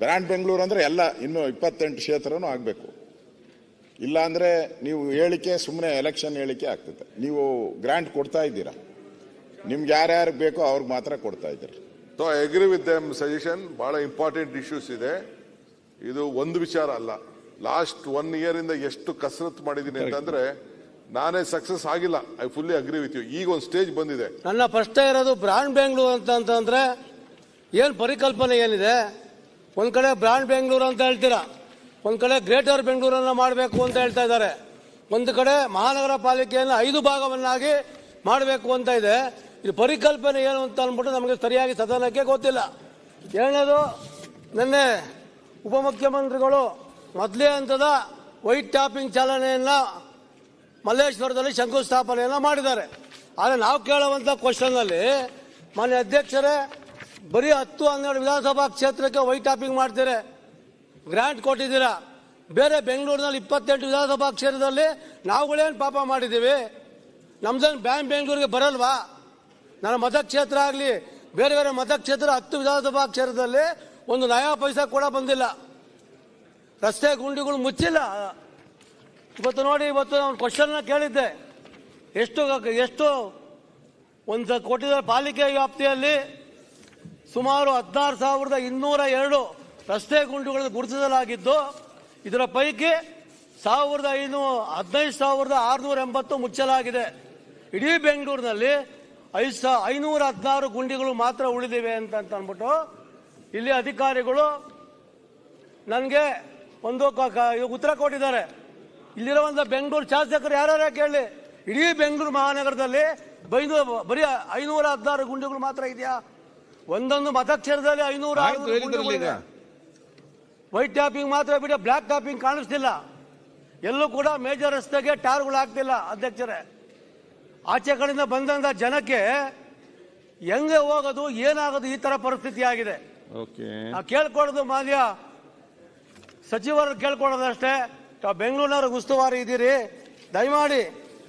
Brand Bengaluru ಅಂದರೆ ಎಲ್ಲ ಇನ್ನು ಇಪ್ಪತ್ತೆಂಟು ಕ್ಷೇತ್ರನೂ ಆಗಬೇಕು. ಇಲ್ಲ ಅಂದ್ರೆ ನೀವು ಹೇಳಿಕೆ ಸುಮ್ಮನೆ ಎಲೆಕ್ಷನ್ ಹೇಳಿಕೆ ಆಗ್ತದೆ. ನೀವು ಗ್ರ್ಯಾಂಟ್ ಕೊಡ್ತಾ ಇದ್ದೀರಾ? ನಿಮ್ಗೆ ಯಾರ್ಯಾರು ಬೇಕೋ ಅವ್ರಿಗೆ ಮಾತ್ರ ಕೊಡ್ತಾ ಇದ್ದೀರಿ. So I agree with them suggestion ಭಾಳ ಇಂಪಾರ್ಟೆಂಟ್ ಇಶ್ಯೂಸ್ ಇದೆ. ಇದು ಒಂದು ವಿಚಾರ ಅಲ್ಲ. ಲಾಸ್ಟ್ ಒನ್ ಇಯರ್ ಇಂದ ಎಷ್ಟು ಕಸರತ್ತು ಮಾಡಿದ್ದೀನಿ ಅಂತಂದ್ರೆ ನಾನೇ ಸಕ್ಸಸ್ ಆಗಿಲ್ಲ. I fully agree with you ಈಗ ಒಂದು ಸ್ಟೇಜ್ ಬಂದಿದೆ. ನನ್ನ ಪ್ರಶ್ನೆ ಇರೋದು ಬ್ರಾಂಡ್ ಬೆಂಗಳೂರು ಅಂತ ಅಂತಂದ್ರೆ ಏನು ಪರಿಕಲ್ಪನೆ ಏನಿದೆ? ಒಂದ್ ಕಡೆ ಬ್ರಾಂಡ್ ಬೆಂಗಳೂರು ಅಂತ ಹೇಳ್ತೀರಾ? ಒಂದ್ ಕಡೆ ಗ್ರೇಟರ್ ಬೆಂಗಳೂರನ್ನ ಮಾಡಬೇಕು ಅಂತ ಹೇಳ್ತಾ ಇದ್ದಾರೆ. ಒಂದು ಕಡೆ ಮಹಾನಗರ ಪಾಲಿಕೆಯನ್ನು ಐದು ಭಾಗವನ್ನಾಗಿ ಮಾಡಬೇಕು ಅಂತ ಇದೆ. ಇದು ಪರಿಕಲ್ಪನೆ ಏನು ಅಂತ ಅಂದ್ಬಿಟ್ಟು ನಮಗೆ ಸರಿಯಾಗಿ ಸದನಕ್ಕೆ ಗೊತ್ತಿಲ್ಲ. ಎರಡನೇದು, ನಿನ್ನೆ ಉಪಮುಖ್ಯಮಂತ್ರಿಗಳು ಮೊದಲೇ ಹಂತದ ವೈಟ್ ಟಾಪಿಂಗ್ ಚಾಲನೆಯನ್ನು ಮಲ್ಲೇಶ್ವರದಲ್ಲಿ ಶಂಕುಸ್ಥಾಪನೆಯನ್ನು ಮಾಡಿದ್ದಾರೆ. ಆದರೆ ನಾವು ಕೇಳುವಂತ ಕ್ವಶನ್ ಅಲ್ಲಿ ಮಾನ್ಯ ಅಧ್ಯಕ್ಷರೇ ಬರೀ ಹತ್ತು ಹನ್ನೆರಡು ವಿಧಾನಸಭಾ ಕ್ಷೇತ್ರಕ್ಕೆ ವೈಟ್ ಟಾಪಿಂಗ್ ಮಾಡ್ತೀರ. ಗ್ರಾಂಟ್ ಕೊಟ್ಟಿದ್ದೀರಾ. ಬೇರೆ ಬೆಂಗಳೂರಿನಲ್ಲಿ ಇಪ್ಪತ್ತೆಂಟು ವಿಧಾನಸಭಾ ಕ್ಷೇತ್ರದಲ್ಲಿ ನಾವುಗಳೇನು ಪಾಪ ಮಾಡಿದ್ದೀವಿ. ನಮ್ದೇನು ಬ್ಯಾಂಕ್ ಬೆಂಗಳೂರಿಗೆ ಬರಲ್ವಾ? ನನ್ನ ಮತಕ್ಷೇತ್ರ ಆಗಲಿ, ಬೇರೆ ಬೇರೆ ಮತಕ್ಷೇತ್ರ ಹತ್ತು ವಿಧಾನಸಭಾ ಕ್ಷೇತ್ರದಲ್ಲಿ ಒಂದು ನಯಾ ಪೈಸಾ ಕೂಡ ಬಂದಿಲ್ಲ. ರಸ್ತೆ ಗುಂಡಿಗಳು ಮುಚ್ಚಿಲ್ಲ. ಇವತ್ತು ನೋಡಿ, ಇವತ್ತು ನಾನು ಕ್ವಶನ್ನ ಕೇಳಿದ್ದೆ. ಎಷ್ಟು ಎಷ್ಟು? ಒಂದು ಕೋಟಿ ಪಾಲಿಕೆ ವ್ಯಾಪ್ತಿಯಲ್ಲಿ ಸುಮಾರು ಹದಿನಾರು ಸಾವಿರದ ಇನ್ನೂರ ಎರಡು ರಸ್ತೆ ಗುಂಡುಗಳನ್ನು ಗುರುತಿಸಲಾಗಿದ್ದು, ಇದರ ಪೈಕಿ ಸಾವಿರದ ಐನೂರು ಹದಿನೈದು ಸಾವಿರದ ಆರುನೂರ ಎಂಬತ್ತು ಮುಚ್ಚಲಾಗಿದೆ. ಇಡೀ ಬೆಂಗಳೂರಿನಲ್ಲಿ ಐದು ಸಾ, ಐನೂರ ಹದಿನಾರು ಗುಂಡಿಗಳು ಮಾತ್ರ ಉಳಿದಿವೆ ಅಂತ ಅಂದ್ಬಿಟ್ಟು ಇಲ್ಲಿ ಅಧಿಕಾರಿಗಳು ನನಗೆ ಒಂದು ಉತ್ತರ ಕೊಟ್ಟಿದ್ದಾರೆ. ಇಲ್ಲಿರುವಂಥ ಬೆಂಗಳೂರು ಶಾಸಕರು ಯಾರ್ಯಾರ ಕೇಳಿ ಇಡೀ ಬೆಂಗಳೂರು ಮಹಾನಗರದಲ್ಲಿ ಬೈನೂರು, ಬರೀ ಐನೂರ ಹದಿನಾರು ಗುಂಡಿಗಳು ಮಾತ್ರ ಇದೆಯಾ? ಒಂದೊಂದು ಮತಕ್ಷೇತ್ರದಲ್ಲಿ ಐನೂರ ಆಯ್ತು ಹೇಳಿದ್ರಲ್ಲ ಈಗ? ವೈಟ್ ಟ್ಯಾಪಿಂಗ್ ಮಾತ್ರ ಬಿಡಿ ಬ್ಲ್ಯಾಕ್ ಟ್ಯಾಪಿಂಗ್ ಕಾಣಿಸ್ತಿಲ್ಲ. ಎಲ್ಲೂ ಕೂಡ ಮೇಜರ್ ರಸ್ತೆಗೆ ಟಾರ್ಗಳು ಆಗ್ತಿಲ್ಲ ಅಧ್ಯಕ್ಷರೇ. ಆಚೆ ಕಡೆಯಿಂದ ಬಂದಂತ ಜನಕ್ಕೆ ಹೆಂಗೆ ಹೋಗೋದು ಏನಾಗೋದು ಈ ತರ ಪರಿಸ್ಥಿತಿ ಆಗಿದೆ. ಓಕೆ. ನಾವು ಕೇಳ್ಕೊಳ್ಳೋದು ಮಾನ್ಯ ಸಚಿವರು ಕೇಳ್ಕೊಳ್ಳೋದಷ್ಟೇ. ತಾವು ಬೆಂಗಳೂರಿನವ್ರಿಗೆ ಉಸ್ತುವಾರಿ ಇದ್ದೀರಿ. ದಯಮಾಡಿ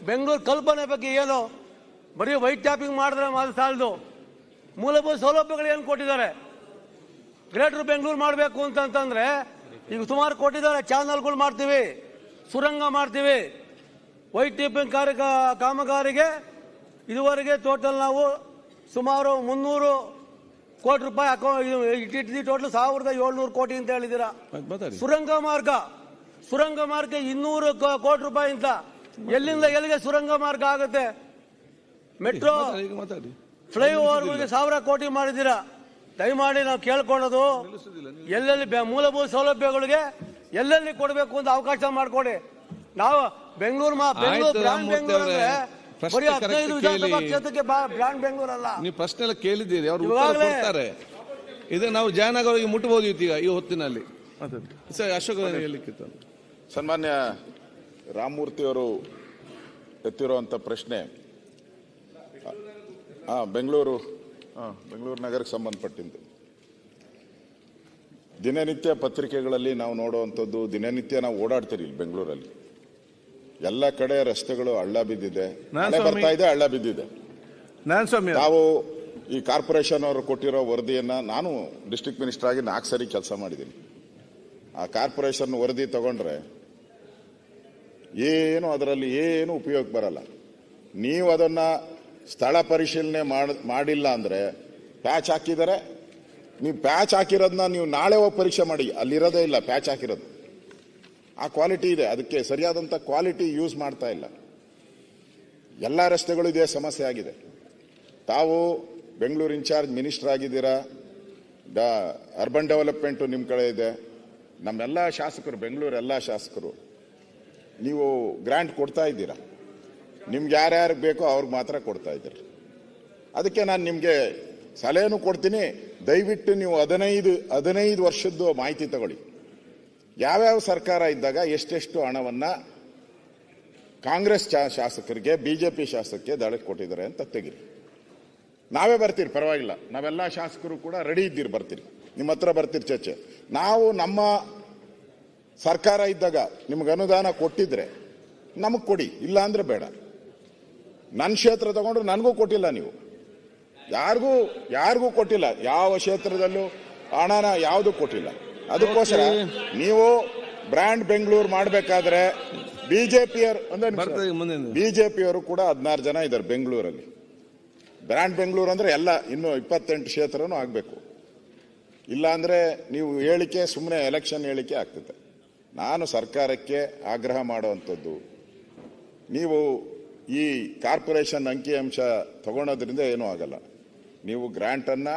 ಬೆಂಗಳೂರು ಕಲ್ಪನೆ ಬಗ್ಗೆ ಏನು? ಬರೀ ವೈಟ್ ಟ್ಯಾಪಿಂಗ್ ಮಾಡಿದ್ರೆ ಮಾತ್ರ ಸಾಲದು. ಮೂಲಭೂತ ಸೌಲಭ್ಯಗಳು ಏನು ಕೊಟ್ಟಿದ್ದಾರೆ? ಗ್ರೇಟರ್ ಬೆಂಗಳೂರು ಮಾಡಬೇಕು ಅಂತಂತಂದ್ರೆ ಈಗ ಸುಮಾರು ಕೊಟ್ಟಿದ್ದಾರೆ ಚಾನಲ್ಗಳು ಮಾಡ್ತೀವಿ ಸುರಂಗ ಮಾಡ್ತೀವಿ. ವೈಟ್ ಟಿಪ್ಪಿಂಗ್ ಕಾರ್ಯ ಕಾಮಗಾರಿಗೆ ಇದುವರೆಗೆ ಟೋಟಲ್ ನಾವು ಸುಮಾರು ಮುನ್ನೂರು ಕೋಟಿ ರೂಪಾಯಿ ಅಕೌಂಟ್ ಟೋಟಲ್ ಸಾವಿರದ ಏಳ್ನೂರು ಕೋಟಿ ಅಂತ ಹೇಳಿದ್ದೀರಾ? ಸುರಂಗ ಮಾರ್ಗ ಸುರಂಗ ಮಾರ್ಗ ಇನ್ನೂರು ಕೋಟಿ ರೂಪಾಯಿ ಅಂತ. ಎಲ್ಲಿಂದ ಎಲ್ಲಿಗೆ ಸುರಂಗ ಮಾರ್ಗ ಆಗುತ್ತೆ? ಮೆಟ್ರೋ ಫ್ಲೈಓವರ್ಗಳಿಗೆ ಸಾವಿರ ಕೋಟಿ ಮಾಡಿದ್ದೀರಾ ದಯಮಾಡಿ ನಾವು ಕೇಳ್ಕೊಳ್ಳೋದು. ಎಲ್ಲೆಲ್ಲಿ ಮೂಲಭೂತ ಸೌಲಭ್ಯಗಳಿಗೆ ಎಲ್ಲೆಲ್ಲಿ ಕೊಡಬೇಕು ಅಂತ ಅವಕಾಶ ಮಾಡಿಕೊಡಿ. ನಾವು ಬೆಂಗಳೂರು ಬರೀ ಹದಿನೈದು ವಿಧಾನಸಭಾ ಕ್ಷೇತ್ರಕ್ಕೆ ಬ್ರಾಂಡ್ ಬೆಂಗಳೂರು ಅಲ್ಲ ನೀವು ಪ್ರಶ್ನೆ ಎಲ್ಲ ಕೇಳಿದ್ದೀರಿ ಅವ್ರು ಕೊಡ್ತಾರೆ. ಇದು ನಾವು ಜಯನಗರಕ್ಕೆ ಮುಟ್ಟಬಹುದು ಈಗ ಈ ಹೊತ್ತಿನಲ್ಲಿ. ಸರ್ ಅಶೋಕ್ ಅವರೇ ಹೇಳಲಿಕ್ಕಿತ್ತು. ಸನ್ಮಾನ್ಯ ರಾಮಮೂರ್ತಿಯವರು ಎತ್ತಿರುವಂಥ ಪ್ರಶ್ನೆ ಆ ಬೆಂಗಳೂರು ಹಾಂ ಬೆಂಗಳೂರು ನಗರಕ್ಕೆ ಸಂಬಂಧಪಟ್ಟಿದ್ದು. ದಿನನಿತ್ಯ ಪತ್ರಿಕೆಗಳಲ್ಲಿ ನಾವು ನೋಡುವಂಥದ್ದು ದಿನನಿತ್ಯ ನಾವು ಓಡಾಡ್ತೀರಿ ಇಲ್ಲಿ ಬೆಂಗಳೂರಲ್ಲಿ. ಎಲ್ಲ ಕಡೆ ರಸ್ತೆಗಳು ಹಳ್ಳ ಬಿದ್ದಿದೆ. ಮಳೆ ಬರ್ತಾ ಇದೆ ಹಳ್ಳ ಬಿದ್ದಿದೆ. ನಾವು ಸ್ವಾಮಿ ಈ ಕಾರ್ಪೊರೇಷನ್ ಅವರು ಕೊಟ್ಟಿರೋ ವರದಿಯನ್ನು ನಾನು ಡಿಸ್ಟ್ರಿಕ್ಟ್ ಮಿನಿಸ್ಟರ್ ಆಗಿ ನಾಲ್ಕು ಸರಿ ಕೆಲಸ ಮಾಡಿದ್ದೀನಿ. ಆ ಕಾರ್ಪೊರೇಷನ್ ವರದಿ ತಗೊಂಡ್ರೆ ಏನು ಅದರಲ್ಲಿ ಏನು ಉಪಯೋಗ ಬರಲ್ಲ. ನೀವು ಅದನ್ನ ಸ್ಥಳ ಪರಿಶೀಲನೆ ಮಾಡ್- ಮಾಡಿಲ್ಲ ಅಂದರೆ ಪ್ಯಾಚ್ ಹಾಕಿದರೆ. ನೀವು ಪ್ಯಾಚ್ ಹಾಕಿರೋದನ್ನ ನೀವು ನಾಳೆ ಹೋಗಿ ಪರೀಕ್ಷೆ ಮಾಡಿ. ಅಲ್ಲಿರೋದೇ ಇಲ್ಲ ಪ್ಯಾಚ್ ಹಾಕಿರೋದು. ಆ ಕ್ವಾಲಿಟಿ ಇದೆ. ಅದಕ್ಕೆ ಸರಿಯಾದಂಥ ಕ್ವಾಲಿಟಿ ಯೂಸ್ ಮಾಡ್ತಾ ಇಲ್ಲ. ಎಲ್ಲ ರಸ್ತೆಗಳು ಇದೇ ಸಮಸ್ಯೆ ಆಗಿದೆ. ತಾವು ಬೆಂಗಳೂರು ಇನ್ಚಾರ್ಜ್ ಮಿನಿಸ್ಟರ್ ಆಗಿದ್ದೀರಾ? ಡ, ಅರ್ಬನ್ ಡೆವಲಪ್ಮೆಂಟು ನಿಮ್ಮ ಕಡೆ ಇದೆ. ನಮ್ಮೆಲ್ಲ ಶಾಸಕರು, ಬೆಂಗಳೂರು ಎಲ್ಲ ಶಾಸಕರು, ನೀವು ಗ್ರ್ಯಾಂಟ್ ಕೊಡ್ತಾ ಇದ್ದೀರಾ? ನಿಮ್ಗೆ ಯಾರ್ಯಾರಿಗೆ ಬೇಕೋ ಅವ್ರಿಗೆ ಮಾತ್ರ ಕೊಡ್ತಾ ಇದ್ದೀರಿ. ಅದಕ್ಕೆ ನಾನು ನಿಮಗೆ ಸಲಹೆನೂ ಕೊಡ್ತೀನಿ. ದಯವಿಟ್ಟು ನೀವು ಹದಿನೈದು ಹದಿನೈದು ವರ್ಷದ್ದು ಮಾಹಿತಿ ತಗೊಳ್ಳಿ. ಯಾವ್ಯಾವ ಸರ್ಕಾರ ಇದ್ದಾಗ ಎಷ್ಟೆಷ್ಟು ಹಣವನ್ನು ಕಾಂಗ್ರೆಸ್ ಶಾಸಕರಿಗೆ ಪಿ ಶಾಸಕರಿಗೆ ದಳಕ್ಕೆ ಕೊಟ್ಟಿದ್ದಾರೆ ಅಂತ ತೆಗಿರಿ. ನಾವೇ ಬರ್ತೀರಿ, ಪರವಾಗಿಲ್ಲ. ನಾವೆಲ್ಲ ಶಾಸಕರು ಕೂಡ ರೆಡಿ ಇದ್ದೀರಿ, ಬರ್ತೀರಿ. ನಿಮ್ಮ ಹತ್ರ ಬರ್ತೀರಿ ಚರ್ಚೆ. ನಾವು ನಮ್ಮ ಸರ್ಕಾರ ಇದ್ದಾಗ ನಿಮ್ಗೆ ಅನುದಾನ ಕೊಟ್ಟಿದ್ರೆ ನಮಗೆ ಕೊಡಿ ಇಲ್ಲ ಬೇಡ. ನನ್ನ ಕ್ಷೇತ್ರ ತಗೊಂಡ್ರು ನನಗೂ ಕೊಟ್ಟಿಲ್ಲ ನೀವು. ಯಾರಿಗೂ ಯಾರಿಗೂ ಕೊಟ್ಟಿಲ್ಲ. ಯಾವ ಕ್ಷೇತ್ರದಲ್ಲೂ ಹಣನ ಯಾವುದು ಕೊಟ್ಟಿಲ್ಲ. ಅದಕ್ಕೋಸ್ಕರ ನೀವು ಬ್ರ್ಯಾಂಡ್ ಬೆಂಗಳೂರು ಮಾಡಬೇಕಾದ್ರೆ ಬಿಜೆಪಿಯವರು ಅಂದ್ರೆ ಬಿಜೆಪಿಯವರು ಕೂಡ ಹದಿನಾರು ಜನ ಇದ್ದಾರೆ ಬೆಂಗಳೂರಲ್ಲಿ. ಬ್ರ್ಯಾಂಡ್ ಬೆಂಗಳೂರು ಅಂದ್ರೆ ಎಲ್ಲ ಇನ್ನು ಇಪ್ಪತ್ತೆಂಟು ಕ್ಷೇತ್ರನೂ ಆಗಬೇಕು. ಇಲ್ಲ ಅಂದ್ರೆ ನೀವು ಹೇಳಿಕೆ ಸುಮ್ಮನೆ ಎಲೆಕ್ಷನ್ ಹೇಳಿಕೆ ಆಗ್ತದೆ. ನಾನು ಸರ್ಕಾರಕ್ಕೆ ಆಗ್ರಹ ಮಾಡುವಂಥದ್ದು ನೀವು ಈ ಕಾರ್ಪೊರೇಷನ್ ಅಂಕಿಅಂಶ ತಗೊಳೋದ್ರಿಂದ ಏನೂ ಆಗಲ್ಲ. ನೀವು ಗ್ರ್ಯಾಂಟನ್ನು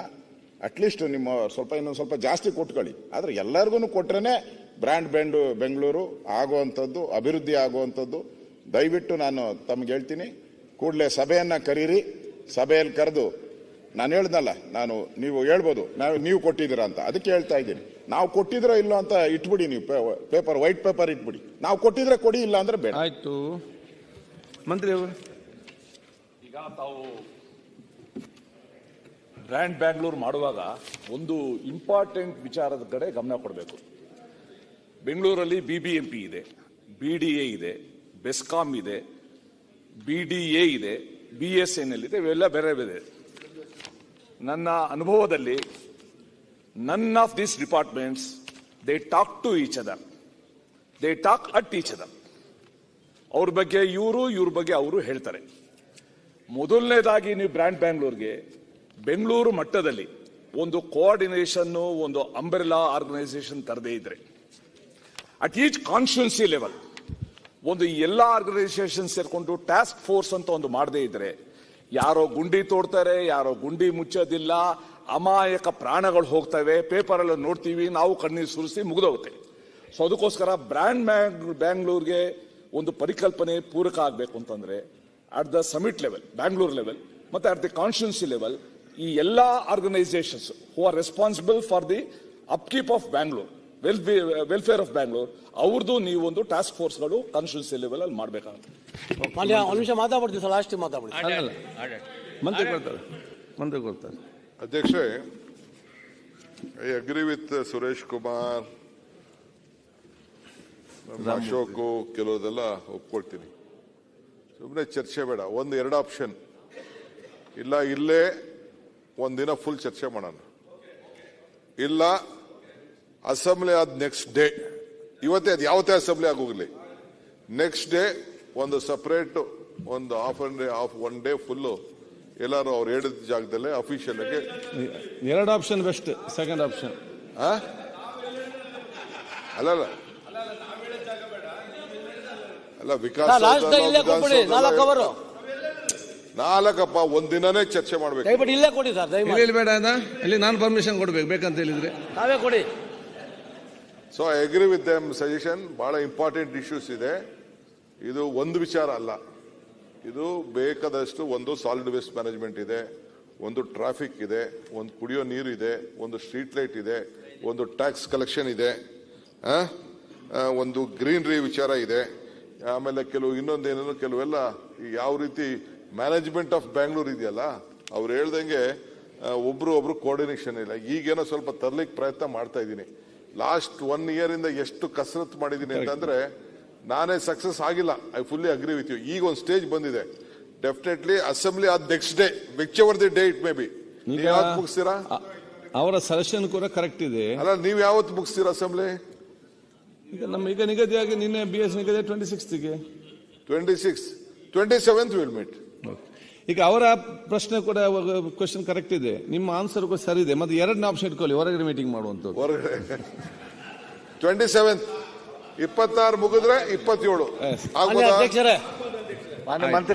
ಅಟ್ಲೀಸ್ಟ್ ನಿಮ್ಮ ಸ್ವಲ್ಪ ಇನ್ನೊಂದು ಸ್ವಲ್ಪ ಜಾಸ್ತಿ ಕೊಟ್ಕೊಳ್ಳಿ. ಆದರೆ ಎಲ್ಲರಿಗೂ ಕೊಟ್ರೇ ಬ್ರ್ಯಾಂಡ್ ಬೆಂಡು ಬೆಂಗಳೂರು ಆಗುವಂಥದ್ದು, ಅಭಿವೃದ್ಧಿ ಆಗುವಂಥದ್ದು. ದಯವಿಟ್ಟು ನಾನು ತಮ್ಗೆ ಹೇಳ್ತೀನಿ, ಕೂಡಲೇ ಸಭೆಯನ್ನು ಕರೀರಿ. ಸಭೆಯಲ್ಲಿ ಕರೆದು, ನಾನು ಹೇಳ್ದಲ್ಲ, ನಾನು ನೀವು ಹೇಳ್ಬೋದು, ನಾವು ನೀವು ಕೊಟ್ಟಿದ್ದೀರಾ ಅಂತ. ಅದಕ್ಕೆ ಹೇಳ್ತಾ ಇದ್ದೀನಿ. ನಾವು ಕೊಟ್ಟಿದ್ರೋ ಇಲ್ಲೋ ಅಂತ ಇಟ್ಬಿಡಿ ನೀವು ಪೇಪರ್ ವೈಟ್ ಪೇಪರ್ ಇಟ್ಬಿಡಿ. ನಾವು ಕೊಟ್ಟಿದ್ರೆ ಕೊಡಿ ಇಲ್ಲ ಅಂದ್ರೆ ಬೇಡ. ಆಯ್ತು. ಮಂತ್ರಿ ಅವರು. ಈಗ ತಾವು ಬ್ರ್ಯಾಂಡ್ ಬ್ಯಾಂಗ್ಳೂರ್ ಮಾಡುವಾಗ ಒಂದು ಇಂಪಾರ್ಟೆಂಟ್ ವಿಚಾರದ ಕಡೆ ಗಮನ ಕೊಡಬೇಕು. ಬೆಂಗಳೂರಲ್ಲಿ ಬಿ ಬಿ ಎಂ ಇದೆ ಬಿ ಡಿ ಎ ಇದೆ ಬೆಸ್ಕಾಂ ಇದೆ ಬಿ ಡಿ ಎ ಇದೆ ಬಿ ಎಸ್ ಎನ್ ಎಲ್ ಇದೆ, ಇವೆಲ್ಲ ಬೇರೆ ಬೇರೆ. ನನ್ನ ಅನುಭವದಲ್ಲಿ none of these departments they talk to each other they talk at each other ಅವ್ರ ಬಗ್ಗೆ ಇವರು, ಇವ್ರ ಬಗ್ಗೆ ಅವರು ಹೇಳ್ತಾರೆ. ಮೊದಲನೇದಾಗಿ ನೀವು ಬ್ರ್ಯಾಂಡ್ ಬ್ಯಾಂಗ್ಳೂರ್ಗೆ, ಬೆಂಗಳೂರು ಮಟ್ಟದಲ್ಲಿ ಒಂದು ಕೋಆರ್ಡಿನೇಷನ್ ಒಂದು ಅಂಬ್ರೆಲಾ ಆರ್ಗನೈಸೇಷನ್ ತರದೇ ಇದ್ರೆ ಅಟ್ ಈಚ್ ಕಾನ್ಸ್ಟಿಟ್ಯೂನ್ಸಿ ಲೆವೆಲ್ ಒಂದು ಎಲ್ಲ ಆರ್ಗನೈಸೇಷನ್ ಸೇರ್ಕೊಂಡು ಟಾಸ್ಕ್ ಫೋರ್ಸ್ ಅಂತ ಒಂದು ಮಾಡದೇ ಇದ್ರೆ, ಯಾರೋ ಗುಂಡಿ ತೋಡ್ತಾರೆ, ಯಾರೋ ಗುಂಡಿ ಮುಚ್ಚೋದಿಲ್ಲ, ಅಮಾಯಕ ಪ್ರಾಣಗಳು ಹೋಗ್ತವೆ ಪೇಪರ್ ಎಲ್ಲ ನೋಡ್ತೀವಿ, ನಾವು ಕಣ್ಣೀರು ಸುರಿಸಿ ಮುಗಿದೋಗುತ್ತೆ. ಸೊ ಅದಕ್ಕೋಸ್ಕರ ಬ್ರ್ಯಾಂಡ್ ಬ್ಯಾಂಗ್ಳೂರ್ಗೆ ಒಂದು ಪರಿಕಲ್ಪನೆ ಪೂರಕ ಆಗಬೇಕು ಅಂತಂದರೆ at the summit level Bangalore level ಮತ್ತು ಅಟ್ ದಿ ಕಾನ್ಸ್ಟಿಟ್ಯೂನ್ಸಿ ಲೆವೆಲ್ ಈ ಎಲ್ಲ organisations who are responsible for the upkeep of Bangalore well welfare of Bangalore ಅವ್ರದ್ದು ನೀವು ಒಂದು ಟಾಸ್ಕ್ ಫೋರ್ಸ್ಗಳು ಕಾನ್ಸ್ಟಿಟ್ಯೂನ್ಸಿ ಲೆವೆಲ್ ಅಲ್ಲಿ ಮಾಡಬೇಕಾಗುತ್ತೆ. ಮಾತಾಡ್ತೀವಿ ಸರ್ ಲಾಸ್ಟ್ ಮಾತಾಡ್ಬಿಡಿ. ಅಧ್ಯಕ್ಷ ಮಂತ್ರಿ ಕೊಡ್ತಾರೆ ಮಂತ್ರಿ ಕೊಡ್ತಾರೆ. ಅಧ್ಯಕ್ಷೆ I agree with Suresh Kumar ನಮ್ಮ ಅಶೋಕು ಕೆಲವುದೆಲ್ಲ ಒಪ್ಕೊಳ್ತೀನಿ. ಸುಮ್ಮನೆ ಚರ್ಚೆ ಬೇಡ ಒಂದು ಎರಡು ಆಪ್ಷನ್ ಇಲ್ಲ ಇಲ್ಲೇ ಒಂದಿನ ಫುಲ್ ಚರ್ಚೆ ಮಾಡೋಣ. ಇಲ್ಲ ಅಸೆಂಬ್ಲಿ ಆದ ನೆಕ್ಸ್ಟ್ ಡೇ ಇವತ್ತೇ ಅದು ಯಾವತ್ತೇ ಅಸೆಂಬ್ಲಿ ಆಗೋಗಲಿ ನೆಕ್ಸ್ಟ್ ಡೇ ಒಂದು ಸಪರೇಟ್ ಒಂದು half an day half one day full ಎಲ್ಲರೂ ಅವ್ರು ಹೇಳಿದ ಜಾಗದಲ್ಲೇ ಅಫಿಷಿಯಲ್ ಆಗಿ ಎರಡು ಆಪ್ಷನ್ ಬೆಸ್ಟ್ ಸೆಕೆಂಡ್ ಆಪ್ಷನ್ ಆ? ಅಲ್ಲ ವಿಕಾಸ್ ಲಾಸ್ಟ್ ಸೌಧ, ಇಲ್ಲೇ ಕೊಟ್ಬಿಡಿ ನಾಲ್ಕು ಅವರು. ನಾಲ್ಕಪ್ಪ ಒಂದಿನನೇ ಚರ್ಚೆ ಮಾಡ್ಬೇಕು. ದಯವಿಟ್ಟು ಇಲ್ಲೇ ಕೊಡಿ ಸರ್ ಇಲ್ಲಿ ಬೇಡ ಅದ ಇಲ್ಲಿ ನಾನು ಪರ್ಮಿಷನ್ ಕೊಡ್ಬೇಕು ಬೇಕಂತ ಹೇಳಿದ್ರೆ. ತಾವೇ ಕೊಡಿ. So I agree with them suggestion ಬಹಳ ಇಂಪಾರ್ಟೆಂಟ್ ಇಶ್ಯೂಸ್ ಇದೆ. ಇದು ಒಂದು ವಿಚಾರ ಅಲ್ಲ. ಇದು ಬೇಕಾದಷ್ಟು ಒಂದು ಸಾಲಿಡ್ ವೇಸ್ಟ್ ಮ್ಯಾನೇಜ್ಮೆಂಟ್ ಇದೆ ಒಂದು ಟ್ರಾಫಿಕ್ ಇದೆ ಒಂದು ಕುಡಿಯೋ ನೀರು ಇದೆ ಒಂದು ಸ್ಟ್ರೀಟ್ ಲೈಟ್ ಇದೆ ಒಂದು ಟ್ಯಾಕ್ಸ್ ಕಲೆಕ್ಷನ್ ಇದೆ ಒಂದು ಗ್ರೀನ್ರಿ ವಿಚಾರ ಇದೆ. ಆಮೇಲೆ ಕೆಲವು ಇನ್ನೊಂದೇನೇನು ಕೆಲವೆಲ್ಲ ಈ ಯಾವ ರೀತಿ ಮ್ಯಾನೇಜ್ಮೆಂಟ್ ಆಫ್ ಬ್ಯಾಂಗ್ಳೂರ್ ಇದೆಯಲ್ಲ ಅವ್ರು ಹೇಳ್ದಂಗೆ ಒಬ್ರು ಒಬ್ರು ಕೋಆರ್ಡಿನೇಷನ್ ಇಲ್ಲ. ಈಗೇನೋ ಸ್ವಲ್ಪ ತರ್ಲಿಕ್ಕೆ ಪ್ರಯತ್ನ ಮಾಡ್ತಾ ಇದ್ದೀನಿ. ಲಾಸ್ಟ್ ಒನ್ ಇಯರ್ ಇಂದ ಎಷ್ಟು ಕಸರತ್ತು ಮಾಡಿದ್ದೀನಿ ಅಂತಂದ್ರೆ ನಾನೇ ಸಕ್ಸಸ್ ಆಗಿಲ್ಲ. I fully agree with you ಈಗ ಒಂದು ಸ್ಟೇಜ್ ಬಂದಿದೆ. ಡೆಫಿನೆಟ್ಲಿ ಅಸೆಂಬ್ಲಿ ಆದ next day whichever the day it may be ನೀವ್ ಯಾವತ್ತು ಮುಗಿಸ್ತೀರಾ? ಅವರ ಸಲಹೆ ಕೂಡ ಕರೆಕ್ಟ್ ಇದೆ. ಅಲ್ಲ ನೀವು ಯಾವತ್ತು ಮುಗಿಸ್ತೀರಾ ಅಸೆಂಬ್ಲಿ ಈಗ ನಮ್ಮ ಈಗ ನಿಗದಿಯಾಗಿ ನಿನ್ನೆ ಬಿ ಎಸ್ ನಿಗದಿ twenty ಸಿಕ್ಸ್ತಿಗೆ twenty six twenty seventh will meet ಈಗ ಅವರ ಪ್ರಶ್ನೆ ಕೂಡ ಕ್ವಶನ್ ಕರೆಕ್ಟ್ ಇದೆ. ನಿಮ್ಮ ಆನ್ಸರ್ ಕೂಡ ಸರಿ ಇದೆ. ಮತ್ತೆ ಎರಡನೇ ಆಪ್ಷನ್ ಇಟ್ಕೊಳ್ಳಿ. ಹೊರಗಡೆ ಮೀಟಿಂಗ್ ಮಾಡುವಂತ ಹೊರಗಡೆ. ಟ್ವೆಂಟಿ ಸೆವೆಂತ್ ಇಪ್ಪತ್ತಾರು ಮುಗಿದ್ರೆ ಇಪ್ಪತ್ತೇಳು. ಅಧ್ಯಕ್ಷರೇ ಮಾನ್ಯ ಮಂತ್ರಿ